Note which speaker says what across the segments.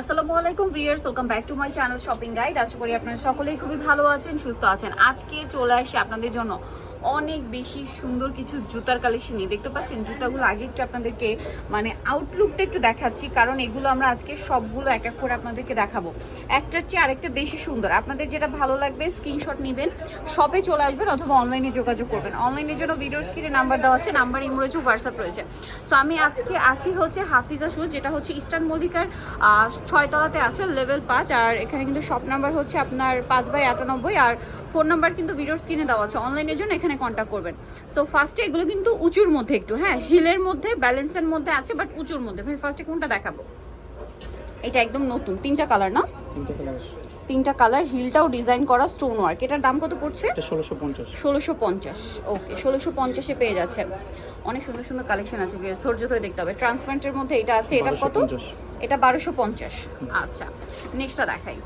Speaker 1: আসসালামু আলাইকুম viewers welcome back to my channel shopping guide. আশা করি আপনারা সকলেই খুবই ভালো আছেন, সুস্থ আছেন। আজকে চলে আসি আপনাদের জন্য অনেক বেশি সুন্দর কিছু জুতার কালেকশন নিয়ে দেখতে পাচ্ছেন? জুতাগুলো আগে একটু আপনাদেরকে মানে আউটলুকটা একটু দেখাচ্ছি, কারণ এগুলো আমরা আজকে সবগুলো এক এক করে আপনাদেরকে দেখাবো। একটার চেয়ে আরেকটা বেশি সুন্দর। আপনাদের যেটা ভালো লাগবে স্ক্রিনশট নেবেন শপে চলে আসবেন অথবা অনলাইনে যোগাযোগ করবেন। অনলাইনের জন্য ভিডিও স্ক্রিনে নাম্বার দেওয়া আছে নাম্বার ইমো রয়েছে হোয়াটসঅ্যাপ রয়েছে। সো আমি আজকে আছি হচ্ছে হাফিজা শুজ যেটা হচ্ছে ইস্টার্ন মল্লিকার ছয়তলাতে আছে লেভেল পাঁচ, আর এখানে কিন্তু শপ নাম্বার হচ্ছে আপনার পাঁচ বাই আটানব্বই, আর ফোন নাম্বার কিন্তু ভিডিওর স্ক্রিনে দেওয়া আছে। অনলাইনের জন্য এখানে কন্ট্যাক্ট করবেন। সো ফার্স্টে এগুলো কিন্তু উঁচুর মধ্যে একটু হ্যাঁ হিলের মধ্যে ব্যালেন্সের মধ্যে আছে বাট উঁচুর মধ্যে। ভাই ফার্স্টে কোনটা দেখাবো? এটা একদম নতুন তিনটা কালার না?
Speaker 2: তিনটা কালার
Speaker 1: হিলটাও ডিজাইন করা স্টোন ওয়ার্ক এটার দাম কত পড়ছে?
Speaker 2: ষোলোশো পঞ্চাশ।
Speaker 1: ষোলোশো পঞ্চাশ ওকে ষোলোশো পঞ্চাশে পেয়ে যাচ্ছেন। অনেক সুন্দর সুন্দর কালেকশন আছে বিয়ার্স ধৈর্য ধরে দেখতে হবে। ট্রান্সপারেন্টের মধ্যে এটা আছে এটা কত? এটা বারোশো পঞ্চাশ। আচ্ছা নেক্সটটা দেখাই।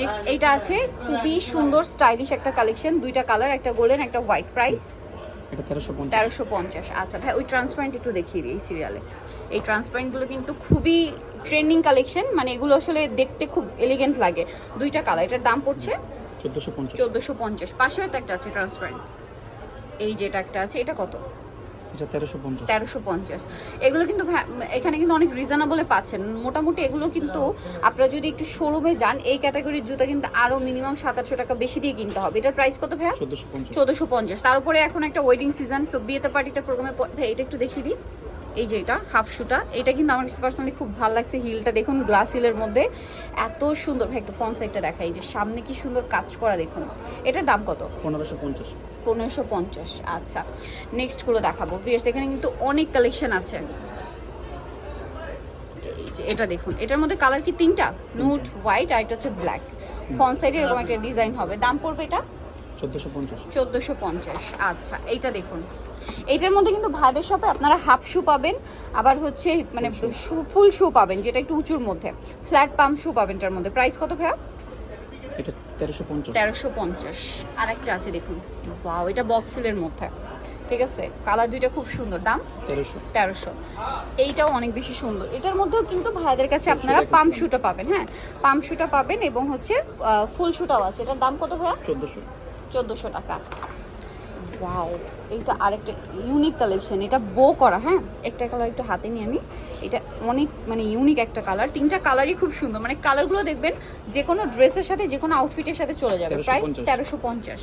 Speaker 1: নেক্সট এইটা আছে খুবই সুন্দর স্টাইলিশ একটা কালেকশন দুইটা কালার একটা গোল্ডেন একটা হোয়াইট প্রাইস
Speaker 2: তেরোশো পঞ্চাশ।
Speaker 1: আচ্ছা ভাই ওই ট্রান্সপারেন্ট একটু দেখিয়ে দিই এই সিরিয়ালে এই ট্রান্সপারেন্টগুলো কিন্তু খুবই ট্রেন্ডিং কালেকশন মানে এগুলো আসলে দেখতে খুব এলিগেন্ট লাগে। দুইটা কালার এটার দাম পড়ছে
Speaker 2: চোদ্দোশো পঞ্চাশ।
Speaker 1: চোদ্দোশো পঞ্চাশ পাশেও তো একটা আছে ট্রান্সপারেন্ট এই যেটা একটা আছে এটা কত?
Speaker 2: তেরোশো পঞ্চাশ।
Speaker 1: এগুলো কিন্তু এখানে কিন্তু অনেক রিজনেবলে পাচ্ছেন। মোটামুটি এগুলো কিন্তু আপনারা যদি একটু শোরুমে যান এই ক্যাটাগরির জুতা কিন্তু আরও মিনিমাম সাত আটশো টাকা বেশি দিয়ে কিনতে হবে। এটার প্রাইস কত ভাইয়া?
Speaker 2: চোদ্দোশো পঞ্চাশ।
Speaker 1: চোদ্দোশো পঞ্চাশ। তার উপরে এখন একটা ওয়েডিং সিজন সব বিয়েতে পার্টিতে প্রোগ্রামে এটা একটু দেখিয়ে দিই। এই যে এটা হাফ শুটা এটা কিন্তু আমার পার্সোনালি খুব ভালো লাগছে হিলটা দেখুন গ্লাস হিলের মধ্যে এত সুন্দর ভাই একটু ফ্রন্ট সাইডটা দেখাই। যে সামনে কি সুন্দর কাজ করা দেখুন। এটার দাম কত?
Speaker 2: পনেরোশো পঞ্চাশ।
Speaker 1: পনেরোশো পঞ্চাশ। আচ্ছা নেক্সটগুলো দেখাবো। ভিয়ার্স এখানে কিন্তু অনেক কালেকশন আছে। এই যে এটা দেখুন এটার মধ্যে কালার কি তিনটা? নুট হোয়াইট আর এটা হচ্ছে ব্ল্যাক ফ্রন্ট সাইডে এরকম একটা ডিজাইন হবে। দাম পড়বে এটা?
Speaker 2: চোদ্দোশো পঞ্চাশ।
Speaker 1: আচ্ছা এইটা দেখুন। এইটার মধ্যে কিন্তু ভাইদের শপে আপনারা হাফ শু পাবেন আবার হচ্ছে মানে ফুল শু পাবেন যেটা একটু উঁচুর মধ্যে। ফ্ল্যাট পাম্প শু পাবেন এটার মধ্যে। প্রাইস কত ভাইয়া?
Speaker 2: এটা তেরোশো পঞ্চাশ।
Speaker 1: তেরোশো পঞ্চাশ। আর একটা আছে দেখুন। বাও এটা বক্সেলের মধ্যে। ঠিক আছে? কালার দুইটা খুব সুন্দর। দাম?
Speaker 2: তেরোশো।
Speaker 1: তেরোশো। এইটাও অনেক বেশি সুন্দর। এটার মধ্যেও কিন্তু ভাইদের কাছে আপনারা পাম্প
Speaker 2: কম।
Speaker 1: শুটা পাবেন। হ্যাঁ পাম্প শুটা পাবেন এবং হচ্ছে ফুল শুটাও আছে। এটার দাম কত ভাইয়া?
Speaker 2: চোদ্দোশো।
Speaker 1: চোদ্দোশো টাকা। ওয়াও এইটা আরেকটা ইউনিক কালেকশন এটা বো করা হ্যাঁ? একটা কালার একটু হাতে নিই আমি এটা অনেক মানে ইউনিক একটা কালার তিনটা কালারই খুব সুন্দর মানে কালারগুলো দেখবেন যে কোনো ড্রেসের সাথে যে কোনো আউটফিটের সাথে চলে যাবে।
Speaker 2: 1350
Speaker 1: প্রাইস তেরোশো পঞ্চাশ।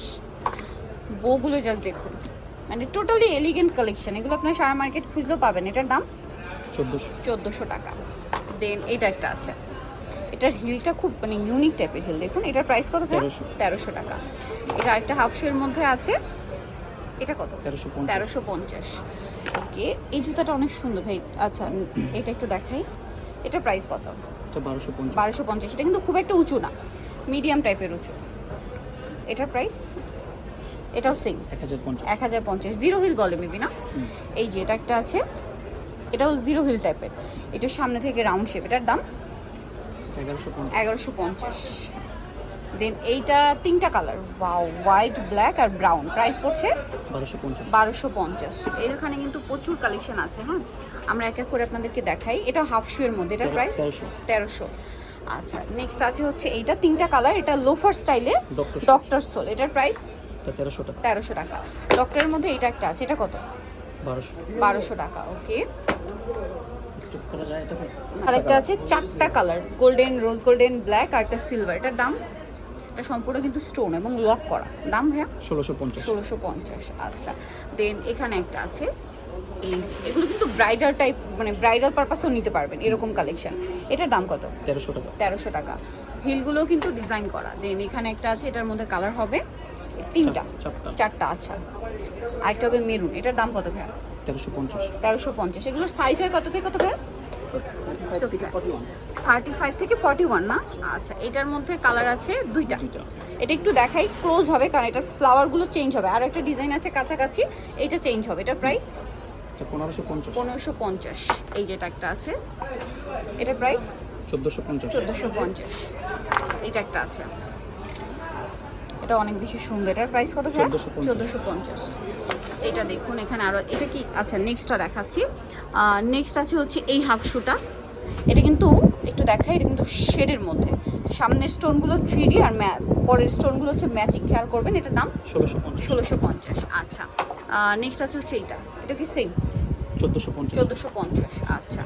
Speaker 1: বউগুলো জাস্ট দেখুন। মানে টোটালি এলিগেন্ট কালেকশন এগুলো আপনার সারা মার্কেট খুঁজলেও পাবেন। এটার দাম?
Speaker 2: চোদ্দোশো।
Speaker 1: টাকা। দেন এটা একটা আছে। এটার হিলটা খুব মানে ইউনিক টাইপের হিল দেখুন। এটার প্রাইস কত
Speaker 2: তেরোশো।
Speaker 1: তেরোশো টাকা। এটা একটা হাফ শোয়ের মধ্যে আছে। এটা কত?
Speaker 2: তেরোশো পঞ্চাশ।
Speaker 1: ওকে এই জুতাটা অনেক সুন্দর ভাই। আচ্ছা এটা একটু দেখাই। এটা প্রাইস কত?
Speaker 2: বারোশো পঞ্চাশ।
Speaker 1: বারোশো পঞ্চাশ। এটা কিন্তু খুব একটা উঁচু না। মিডিয়াম টাইপের উঁচু। এটার প্রাইস এটাও সেম
Speaker 2: এক হাজার পঞ্চাশ।
Speaker 1: জিরো হিল বলে মেবি না? এই যে এটা একটা আছে। এটাও জিরো হিল টাইপের এটা সামনে থেকে রাউন্ড শেপ এটার দাম?
Speaker 2: এগারোশো পঞ্চাশ।
Speaker 1: দেন এইটা তিনটা কালার ওয়াও হোয়াইট ব্ল্যাক আর ব্রাউন প্রাইস পড়ছে
Speaker 2: বারোশো পঞ্চাশ।
Speaker 1: এখানে কিন্তু প্রচুর কালেকশন আছে হ্যাঁ? আমরা এক এক করে আপনাদেরকে দেখাই। এটা হাফ শু এর মধ্যে এটার প্রাইস
Speaker 2: তেরোশো।
Speaker 1: আচ্ছা নেক্সট আছে হচ্ছে এইটা তিনটা কালার এটা লোফার স্টাইলে
Speaker 2: ডক্টর
Speaker 1: সোল এটার প্রাইস
Speaker 2: তেরোশো টাকা।
Speaker 1: তেরোশো টাকা। ডক্টরের মধ্যে এটা একটা আছে এটা কত?
Speaker 2: বারোশো।
Speaker 1: টাকা ওকে
Speaker 2: একটু এটা
Speaker 1: আরেকটা আছে চারটা colour golden rose golden black আর একটা সিলভার এটার দাম? এটা সম্পূর্ণ কিন্তু স্টোন এবং লক করা। দাম ভাইয়া?
Speaker 2: ষোলোশো পঞ্চাশ।
Speaker 1: ষোলোশো পঞ্চাশ আচ্ছা। দেন এখানে একটা আছে এই যে এগুলো কিন্তু ব্রাইডাল টাইপ মানে ব্রাইডাল পারপাসেও নিতে পারবেন এরকম কালেকশন এটার দাম কত?
Speaker 2: তেরোশো টাকা।
Speaker 1: তেরোশো টাকা। হিলগুলো কিন্তু ডিজাইন করা। দেন এখানে একটা আছে এটার মধ্যে কালার হবে তিনটা
Speaker 2: চারটা।
Speaker 1: চারটা আচ্ছা। আরেকটা হবে মেরুন এটার দাম কত ভাইয়া?
Speaker 2: তেরোশো পঞ্চাশ।
Speaker 1: তেরোশো পঞ্চাশ। এগুলোর সাইজ হয় কত থেকে কত ভাইয়া? থার্টি ফাইভ থেকে ফর্টি ওয়ান না আচ্ছা এটার মধ্যে কালার আছে দুইটা। এটা একটু দেখাই ক্লোজ হবে কারণ এটার ফ্লাওয়ারগুলো চেঞ্জ হবে। আর একটা ডিজাইন আছে কাছাকাছি এটা চেঞ্জ হবে। এটার প্রাইস
Speaker 2: পনেরোশো পঞ্চাশ।
Speaker 1: এই যেটা একটা আছে। এটার প্রাইস
Speaker 2: চোদ্দোশো পঞ্চাশ।
Speaker 1: চোদ্দোশো পঞ্চাশ। এটা একটা আছে। এটা অনেক বেশি সুন্দর। এটার প্রাইস কত
Speaker 2: 1450
Speaker 1: চোদ্দোশো পঞ্চাশ। এটা দেখুন এখানে আরও এটা কি আচ্ছা নেক্সটটা দেখাচ্ছি। নেক্সট আছে হচ্ছে এই হাফ শুটা এটা কিন্তু একটু দেখাই এটা কিন্তু শেডের মধ্যে। সামনের স্টোনগুলো থ্রি ডি আর পরের স্টোনগুলো হচ্ছে ম্যাচিং খেয়াল করবেন এটার দাম
Speaker 2: ষোলোশো পঞ্চাশ।
Speaker 1: আচ্ছা নেক্সট আছে হচ্ছে এইটা। এটা কি সেম
Speaker 2: চোদ্দোশো পঞ্চাশ।
Speaker 1: আচ্ছা।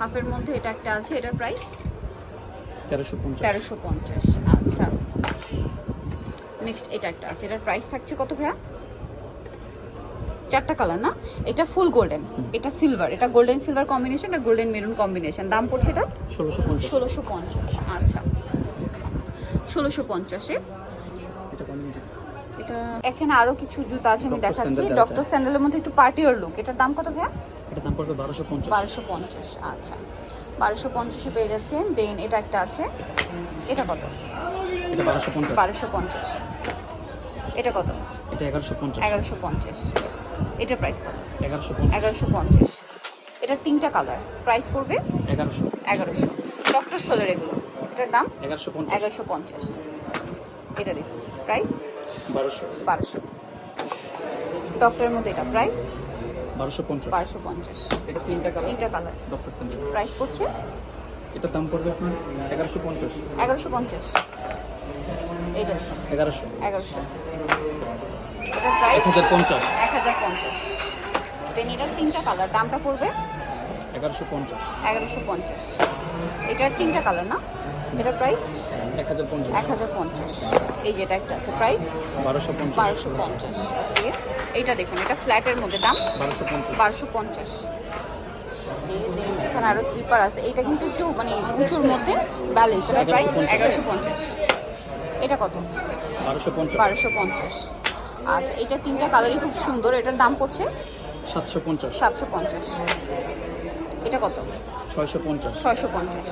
Speaker 1: হাফের মধ্যে এটা একটা আছে এটার প্রাইস
Speaker 2: তেরোশো পঞ্চাশ
Speaker 1: আচ্ছা। নেক্সট এটা একটা আছে। এটার প্রাইস থাকছে কত ভাইয়া? চারটা কালার না? এটা ফুল গোল্ডেন এটা সিলভার এটা গোল্ডেন সিলভার কম্বিনেশন এটা গোল্ডেন মেরুন কম্বিনেশন দাম পড়ছে এটা?
Speaker 2: ষোলোশো পঞ্চাশ।
Speaker 1: ষোলোশো পঞ্চাশ। আচ্ছা। ষোলোশো পঞ্চাশে।
Speaker 2: এটা
Speaker 1: এটা এখানে আরও কিছু জুতা আছে আমি দেখাচ্ছি। ডক্টর স্যান্ডেলের মধ্যে একটু পার্টিওর লুক এটার দাম কত ভাইয়া?
Speaker 2: এটার দাম পড়বে বারোশো পঞ্চাশ।
Speaker 1: বারোশো পঞ্চাশ। আচ্ছা। বারোশো পঞ্চাশে পেয়ে যাচ্ছেন। দেন এটা একটা আছে। এটা কত?
Speaker 2: এটা বারোশো পঞ্চাশ।
Speaker 1: বারোশো পঞ্চাশ। এটা কত?
Speaker 2: এটা এগারোশো পঞ্চাশ।
Speaker 1: এগারোশো পঞ্চাশ। এটার প্রাইস কত?
Speaker 2: এগারোশো
Speaker 1: এগারোশো পঞ্চাশ। এটার তিনটা কালার প্রাইস পড়বে?
Speaker 2: এগারোশো।
Speaker 1: এগারোশো। ডক্টর স্থলের এগুলো। এটার দাম
Speaker 2: এগারোশো
Speaker 1: এগারোশো পঞ্চাশ। এটা দেখুন প্রাইস
Speaker 2: বারোশো।
Speaker 1: বারোশো। ডক্টরের মধ্যে এটা প্রাইস
Speaker 2: বারোশো পঞ্চাশ।
Speaker 1: বারোশো পঞ্চাশ।
Speaker 2: এটা তিনটা কালার
Speaker 1: তিনটা কালার
Speaker 2: ডক্টর
Speaker 1: প্রাইস পড়ছে?
Speaker 2: এটার দাম পড়বে আপনার? এগারোশো পঞ্চাশ।
Speaker 1: এগারোশো পঞ্চাশ। দেখুন
Speaker 2: এগারোশো।
Speaker 1: এগারোশো।
Speaker 2: এক হাজার পঞ্চাশ।
Speaker 1: এক হাজার পঞ্চাশ। দেন এটার তিনটা কালার। দামটা পড়বে?
Speaker 2: এগারোশো পঞ্চাশ।
Speaker 1: এগারোশো পঞ্চাশ। এটার তিনটা কালার না? এটার প্রাইস
Speaker 2: এক হাজার পঞ্চাশ।
Speaker 1: এক হাজার পঞ্চাশ। এই যেটা একটা আছে প্রাইস
Speaker 2: বারোশো পঞ্চাশ।
Speaker 1: বারোশো পঞ্চাশ। ওকে এইটা দেখুন এটা ফ্ল্যাটের মধ্যে দাম?
Speaker 2: বারোশো পঞ্চাশ।
Speaker 1: বারোশো পঞ্চাশ। দেন এখানে আরও স্লিপার আছে। এটা কিন্তু একটু মানে উঁচুর মধ্যে ব্যালেন্স এটা প্রাইস এগারোশো পঞ্চাশ। এটা কত?
Speaker 2: বারোশো পঞ্চাশ।
Speaker 1: আচ্ছা এটা তিনটা কালারই খুব সুন্দর। এটার দাম পড়ছে?
Speaker 2: সাতশো পঞ্চাশ।
Speaker 1: সাতশো পঞ্চাশ। এটা কত?
Speaker 2: ছয়শো পঞ্চাশ।
Speaker 1: ছয়শো পঞ্চাশ।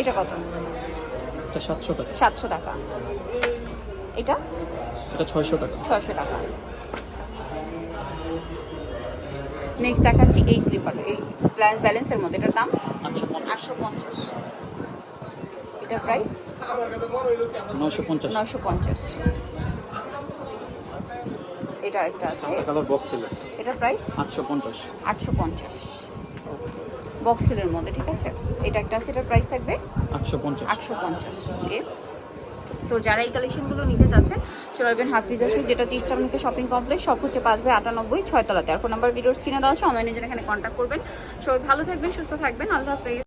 Speaker 1: এটা কত?
Speaker 2: এটা সাতশো টাকা।
Speaker 1: সাতশো টাকা। এটা?
Speaker 2: এটা ছয়শো টাকা।
Speaker 1: ছয়শো টাকা। নেক্সট দেখাচ্ছি এই স্লিপার এই ব্যালেন্সের মধ্যে। এটার দাম?
Speaker 2: আটশো পঞ্চাশ।
Speaker 1: এটার প্রাইস
Speaker 2: নয়শো পঞ্চাশ।
Speaker 1: নয়শো পঞ্চাশ। এটা একটা আছে।
Speaker 2: কালার বক্স
Speaker 1: এটার প্রাইস
Speaker 2: আটশো পঞ্চাশ।
Speaker 1: আটশো পঞ্চাশ। বক্সেলের মধ্যে ঠিক আছে? এটা একটা আছে এটার প্রাইস থাকবে
Speaker 2: আটশো পঞ্চাশ।
Speaker 1: আটশো পঞ্চাশ ওকে সো যারা এই কালেকশনগুলো নিতে চাচ্ছেন চলে আসবেন হাফিজা সুইট যেটা চিস্টারমুখে শপিং কমপ্লেক্স সব হচ্ছে পাঁচবে আটানব্বই ছয়তলাতে। আর ফোন নাম্বার ভিডিওর স্ক্রিনে দেওয়া আছে অনলাইনে যেটা এখানে কন্ট্যাক্ট করবেন। সবাই ভালো থাকবেন সুস্থ থাকবেন। আল্লাহ হাফিজ।